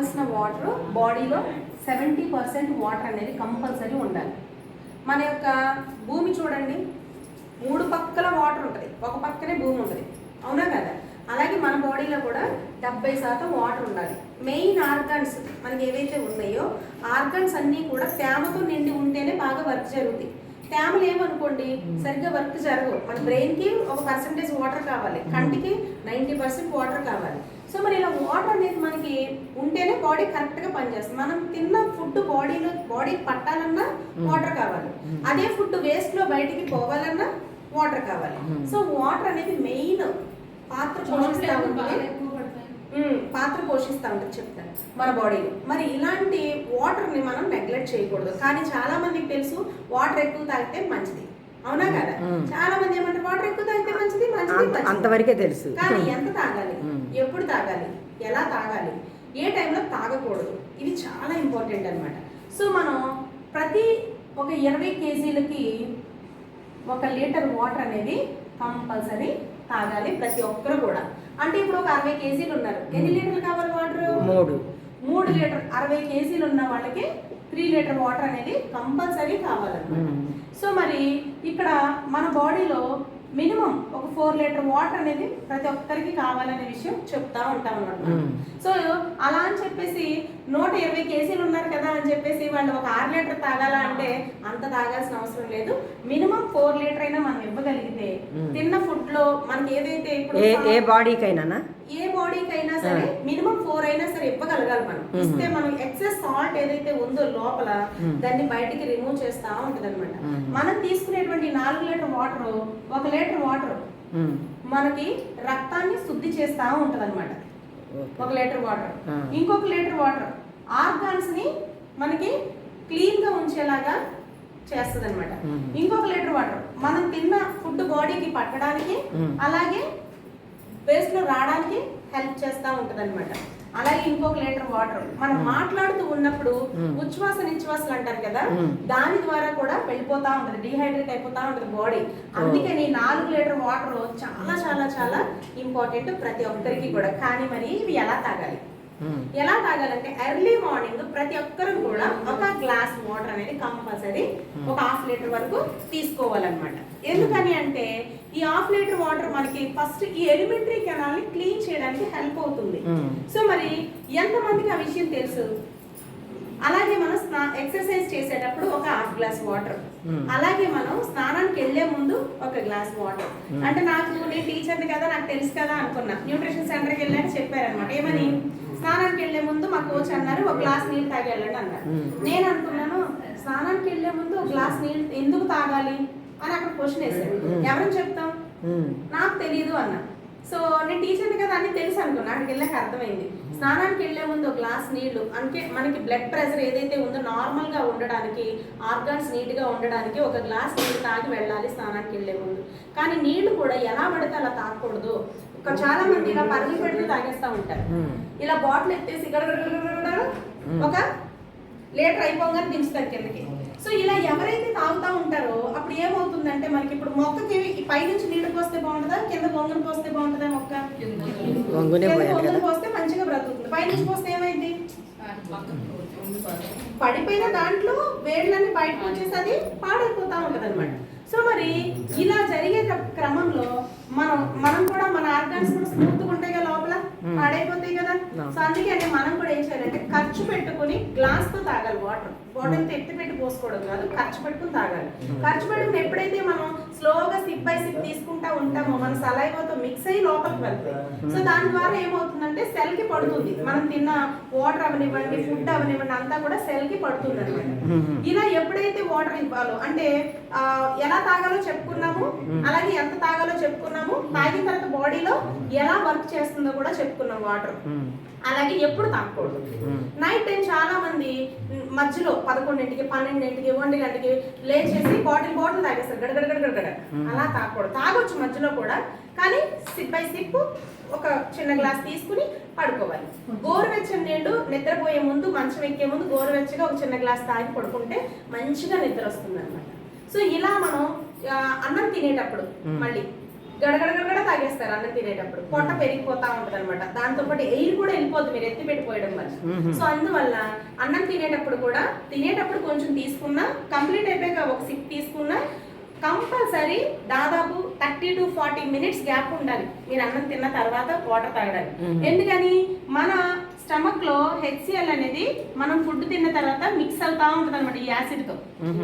కావాల్సిన వాటర్ బాడీలో seventy percent water అనేది కంపల్సరీ ఉండాలి. మన యొక్క భూమి చూడండి మూడు పక్కల వాటర్ ఉంటుంది. ఒక పక్కనే భూమి ఉంటుంది. అవునా కదా? అలాగే మన బాడీలో కూడా డెబ్బై శాతం వాటర్ ఉండాలి. మెయిన్ ఆర్గన్స్ మనకి ఏవైతే ఉన్నాయో ఆర్గన్స్ అన్నీ కూడా తేమతో నిండి ఉంటేనే బాగా వర్క్ జరుగుతాయి. తేమ లేవనుకోండి సరిగ్గా వర్క్ జరగవు. మన బ్రెయిన్కి ఒక పర్సంటేజ్ వాటర్ కావాలి. కంటికి నైంటీ పర్సెంట్ వాటర్ కావాలి. సో మరి ఇలా వాటర్ అనేది మనకి ఉంటేనే బాడీ కరెక్ట్గా పనిచేస్తుంది. మనం తిన్న ఫుడ్ బాడీలో బాడీ పట్టాలన్నా వాటర్ కావాలి. అదే ఫుడ్ వేస్ట్లో బయటికి పోవాలన్నా వాటర్ కావాలి. సో వాటర్ అనేది మెయిన్ పాత్ర పోషిస్తూ ఉంటుంది. పాత్ర పోషిస్తూ ఉంటుంది చెప్తాను మన బాడీలో. మరి ఇలాంటి వాటర్ని మనం నెగ్లెక్ట్ చేయకూడదు. కానీ చాలా మందికి తెలుసు వాటర్ ఎక్కువ తాగితే మంచిది. అవునా కదా. చాలా మంది ఏమంటారు వాటర్ ఎక్కువ తాగితే మంచిది మంచిది అంత మంచిది. అంతవరకే తెలుసు. కానీ ఎంత తాగాలి. ఎప్పుడు తాగాలి? ఎలా తాగాలి? ఏ టైంలో తాగకూడదు? ఇది చాలా ఇంపార్టెంట్ అన్నమాట. సో మనం ప్రతి ఒక ఇరవై కేజీలకి ఒక లీటర్ వాటర్ అనేది కంపల్సరీ తాగాలి ప్రతి ఒక్కరు కూడా. అంటే ఇప్పుడు ఒక అరవై కేజీలు ఉన్నారు. ఎన్ని లీటర్లు కావాలి వాటర్? మూడు. మూడు లీటర్. అరవై కేజీలు ఉన్న వాళ్ళకి త్రీ లీటర్ వాటర్ అనేది కంపల్సరీ కావాలన్నమాట. సో మరి ఇక్కడ మన బాడీలో మినిమం ఒక ఫోర్ లీటర్ వాటర్ అనేది ప్రతి ఒక్కరికి కావాలనే విషయం చెప్తా ఉంటాం అనమాట. సో అలా అని చెప్పేసి నూట ఇరవై కేజీలు ఉన్నారు కదా అని చెప్పేసి వాళ్ళు ఒక ఆరు లీటర్ తాగాల అంటే అంత తాగాల్సిన అవసరం లేదు. మినిమం ఫోర్ లీటర్ అయినా మనం ఇవ్వగలిగితే. తిన్న ఫుడ్లో మనకి ఏదైతే ఏ ఏ బాడీకైనా ఏ బాడీకి అయినా సరే మినిమం ఫోర్ అయినా సరే ఇవ్వగలగాలి మనం. ఇస్తే మనం ఎక్సెస్ సాల్ట్ ఏదైతే ఉందో లోపల. దాన్ని బయటికి రిమూవ్ చేస్తా ఉంటది అనమాట. మనం తీసుకునేటువంటి నాలుగు లీటర్ వాటర్ ఒక లీటర్ వాటర్ మనకి రక్తాన్ని శుద్ధి చేస్తా ఉంటది అనమాట ఒక లీటర్ వాటర్. ఇంకొక లీటర్ వాటర్ ఆర్గాన్స్ని మనకి క్లీన్గా ఉంచేలాగా చేస్తుంది అనమాట. ఇంకొక లీటర్ వాటర్. మనం తిన్న ఫుడ్ బాడీకి పట్టడానికి. అలాగే వేస్ట్లో రావడానికి హెల్ప్ చేస్తూ ఉంటది అనమాట అలాగే ఇంకొక లీటర్ వాటర్. మనం మాట్లాడుతూ ఉన్నప్పుడు. ఉచ్ఛ్వాస నిశ్వాసలు అంటారు కదా. దాని ద్వారా కూడా వెళ్ళిపోతా ఉంటది డిహైడ్రేట్ అయిపోతా ఉంటది బాడీ అందుకని నాలుగు లీటర్ వాటర్ చాలా చాలా చాలా ఇంపార్టెంట్ ప్రతి ఒక్కరికి కూడా. కానీ మరి ఇవి ఎలా తాగాలి? ఎలా తాగాలంటే ఎర్లీ మార్నింగ్ ప్రతి ఒక్కరు కూడా ఒక గ్లాస్ వాటర్ అనేది కంపల్సరీ ఒక హాఫ్ లీటర్ వరకు తీసుకోవాలన్నమాట. ఎందుకని అంటే ఈ హాఫ్ లీటర్ వాటర్ మనకి ఫస్ట్ ఈ ఎలిమెంటరీ కెనాల్ని క్లీన్ చేయడానికి హెల్ప్ అవుతుంది. సో మరి ఎంతమందికి ఆ విషయం తెలుసు? అలాగే మనం స్నా ఎక్సర్సైజ్ చేసేటప్పుడు ఒక హాఫ్ గ్లాస్ వాటర్ Hmm. అలాగే మనం స్నానానికి వెళ్ళే ముందు ఒక గ్లాస్ వాటర్ Hmm. అంటే నాకు నేను టీచర్ని కదా నాకు తెలుసు కదా అనుకున్నా. న్యూట్రిషన్ సెంటర్కి వెళ్ళాక చెప్పారనమాట ఏమని? స్నానానికి వెళ్ళే ముందు మా కోచ్ అన్నారు ఒక గ్లాస్ నీళ్ళు తాగి వెళ్ళండి అన్నారు. నేను అనుకున్నాను స్నానానికి వెళ్ళే ముందు ఒక గ్లాస్ నీళ్ళు ఎందుకు తాగాలి? అని అక్కడ క్వశ్చన్ వేశారు. Hmm. ఎవరిని చెప్తాం? నాకు తెలియదు అన్న సో నేను టీచర్ని కదా అన్ని తెలుసు అనుకున్నా. అక్కడికి వెళ్ళాక అర్థమైంది. స్నానానికి వెళ్ళే ముందు ఒక గ్లాస్ నీళ్ళు అంటే మనకి బ్లడ్ ప్రెషర్ ఏదైతే ఉందో నార్మల్గా ఉండడానికి ఆర్గాన్స్ నీట్గా ఉండడానికి ఒక గ్లాస్ నీళ్ళు తాగి వెళ్ళాలి స్నానానికి వెళ్ళే ముందు. కానీ నీళ్ళు కూడా ఎలా పడితే అలా తాగకూడదు. చాలా మంది ఇలా పరుగులు పెడుతూ తాగేస్తా ఉంటారు. ఇలా బాటిల్ ఎత్తేసి గడగడగడగడ ఒక లీటర్ అయిపోగానే దించుతారు కిందకి. సో ఇలా ఎవరైతే తాగుతా ఉంటారో అప్పుడు ఏమవుతుందంటే మనకి ఇప్పుడు మొక్కకి పైనుంచి నీళ్ళు పోస్తే బాగుంటుందా? కింద బొంగులు పోస్తే బాగుంటుందా మొక్క? కదా పోస్తే మంచిగా బ్రతుకుతుంది. పైనుంచి పోస్తే ఏమైంది? పడిపోయిన దాంట్లో వేళ్ళన్నీ బయటకు వచ్చేసి అది పాడైపోతా ఉంటది అనమాట సో మరి ఇలా జరిగే క్ర- క్రమంలో మనం మనం కూడా మన ఆర్గాన్స్ కూడా స్మూత్ ఉంటాయి కదా లోపల. పాడైపోతాయి కదా No. సో ఖర్చు పెట్టుకుని గ్లాస్తో తాగాలి వాటర్ బాటిల్తో ఎత్తి పెట్టి పోసుకోవడం కాదు ఖర్చు పెట్టుకుని తాగాలి. ఖర్చు పెట్టుకుని ఎప్పుడైతే మనం స్లోగా సిప్ బై సిప్ తీసుకుంటా ఉంటామో మన సలైవతో మిక్స్ అయ్యి లోపలికి వెళ్తాయి సో దాని ద్వారా ఏమవుతుందంటే సెల్కి పడుతుంది. మనం తిన్న వాటర్ అవనివ్వండి ఫుడ్ అవనివ్వండి అంతా కూడా సెల్కి పడుతుంది అనమాట ఇలా ఎప్పుడైతే వాటర్ ఇవ్వాలో అంటే ఆ, ఎలా తాగాలో చెప్పుకున్నాము అలాగే ఎంత తాగాలో చెప్పుకున్నాము తాగిన తర్వాత బాడీలో ఎలా వర్క్ చేస్తుందో కూడా చెప్పుకున్నాం వాటర్ అలాగే ఎప్పుడు తాగకూడదు. నైట్ టైం చాలా మంది మధ్యలో పదకొండింటికి పన్నెండింటికి ఒంటి గంటకి లేచేసి బాటిల్ బాటిల్ తాగేస్తారు. గడగడ గడగడ గడ అలా తాగకూడదు. తాగొచ్చు మధ్యలో కూడా కానీ సిప్ బై సిప్ ఒక చిన్న గ్లాస్ తీసుకుని పడుకోవాలి. గోరువెచ్చని నీళ్ళు నిద్రపోయే ముందు మంచం ఎక్కే ముందు గోరువెచ్చగా ఒక చిన్న గ్లాస్ తాగి పడుకుంటే మంచిగా నిద్ర వస్తుంది అనమాట సో ఇలా మనం అన్నం తినేటప్పుడు మ్మ్. మళ్ళీ గడగడగడ తాగేస్తారు అన్నం తినేటప్పుడు. పొట్ట పెరిగిపోతా ఉంటది అనమాట దాంతో పాటు ఎయిర్ కూడా వెళ్ళిపోద్ది మీరు ఎత్తి పెట్టిపోయడం వల్ల. సో అందువల్ల అన్నం తినేటప్పుడు కూడా తినేటప్పుడు కొంచెం తీసుకున్నా కంప్లీట్ అయిపోయాక ఒక సిప్ తీసుకున్నా కంపల్సరీ దాదాపు thirty to forty minutes gap ఉండాలి. మీరు అన్నం తిన్న తర్వాత వాటర్ తాగడానికి. ఎందుకని? మన స్టమక్లో హెచ్సిఎల్ అనేది మనం ఫుడ్ తిన్న తర్వాత మిక్స్ అవుతా ఉంటుంది అనమాట ఈ యాసిడ్తో.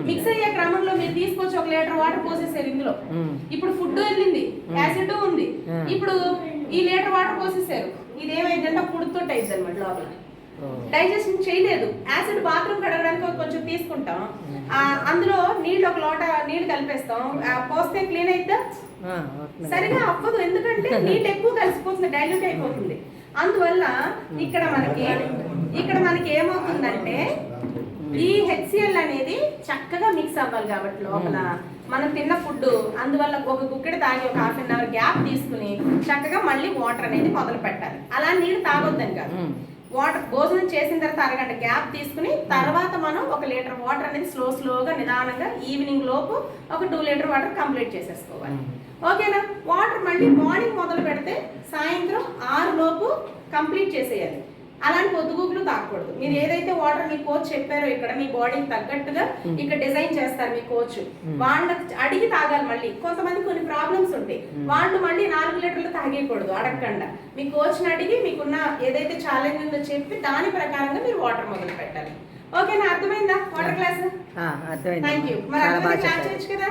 మిక్స్ అయ్యే క్రమంలో మీరు తీసుకొచ్చి ఒక లీటర్ వాటర్ పోసేసారు ఇందులో. ఇప్పుడు ఫుడ్ వెళ్ళింది. యాసిడ్ ఉంది. ఇప్పుడు ఈ లీటర్ వాటర్ పోసేసారు. ఇది ఏమైందంటే పుడుతుంటే అయింది అనమాట లోపల. డైజెషన్ చేయలేదు. యాసిడ్ బాత్రూమ్ కడగడానికి కొంచెం తీసుకుంటాం. అందులో నీళ్ళు ఒక లోట నీళ్ళు కలిపేస్తాం. పోస్తే క్లీన్ అయిద్దా? అవుతుంది. సరిగా అవ్వదు. ఎందుకంటే నీళ్ళు ఎక్కువ కలిసిపోతుంది డైల్యూట్ అయిపోతుంది. అందువల్ల ఇక్కడ మనకి ఇక్కడ మనకి ఏమవుతుందంటే ఈ హెచ్సిఎల్ అనేది చక్కగా మిక్స్ అవ్వాలి కాబట్టి లోపల. మనం తిన్న ఫుడ్ అందువల్ల ఒక గుక్కెడు తాగి ఒక హాఫ్ అన్ అవర్ గ్యాప్ తీసుకుని చక్కగా మళ్ళీ వాటర్ అనేది మొదలు పెట్టాలి. అలా నీళ్ళు తాగొద్దని కాదు. వాటర్ భోజనం చేసిన తర్వాత అరగంట గ్యాప్ తీసుకుని తర్వాత మనం ఒక లీటర్ వాటర్ అనేది స్లో స్లోగా నిదానంగా ఈవినింగ్ లోపు ఒక టూ లీటర్ వాటర్ కంప్లీట్ చేసేసుకోవాలి. ఓకేనా వాటర్ మళ్ళీ మార్నింగ్ మొదలు పెడితే సాయంత్రం ఆరు లోపు కంప్లీట్ చేసేయాలి. అలాంటి పొద్దుగూకులు తాగకూడదు మీరు ఏదైతే వాటర్ మీ కోచ్ చెప్పారో ఇక్కడ మీ బాడీకి తగ్గట్టుగా ఇక్కడ డిజైన్ చేస్తారు మీ కోచ్. వాళ్ళకి అడిగి తాగాలి మళ్ళీ. కొంతమంది కొన్ని ప్రాబ్లమ్స్ ఉంటాయి. వాళ్ళు మళ్ళీ నాలుగు లీటర్లు తాగేయకూడదు అడగకుండా. మీ కోచ్ని అడిగి మీకున్న ఏదైతే ఛాలెంజ్ ఉందో చెప్పి దాని ప్రకారంగా మీరు వాటర్ మొదలు పెట్టాలి. ఓకేనా అర్థమైందా? వాటర్ క్లాస్ ఆ, అర్థమైంది. థ్యాంక్ యూ మరి అర్థమైంది కదా.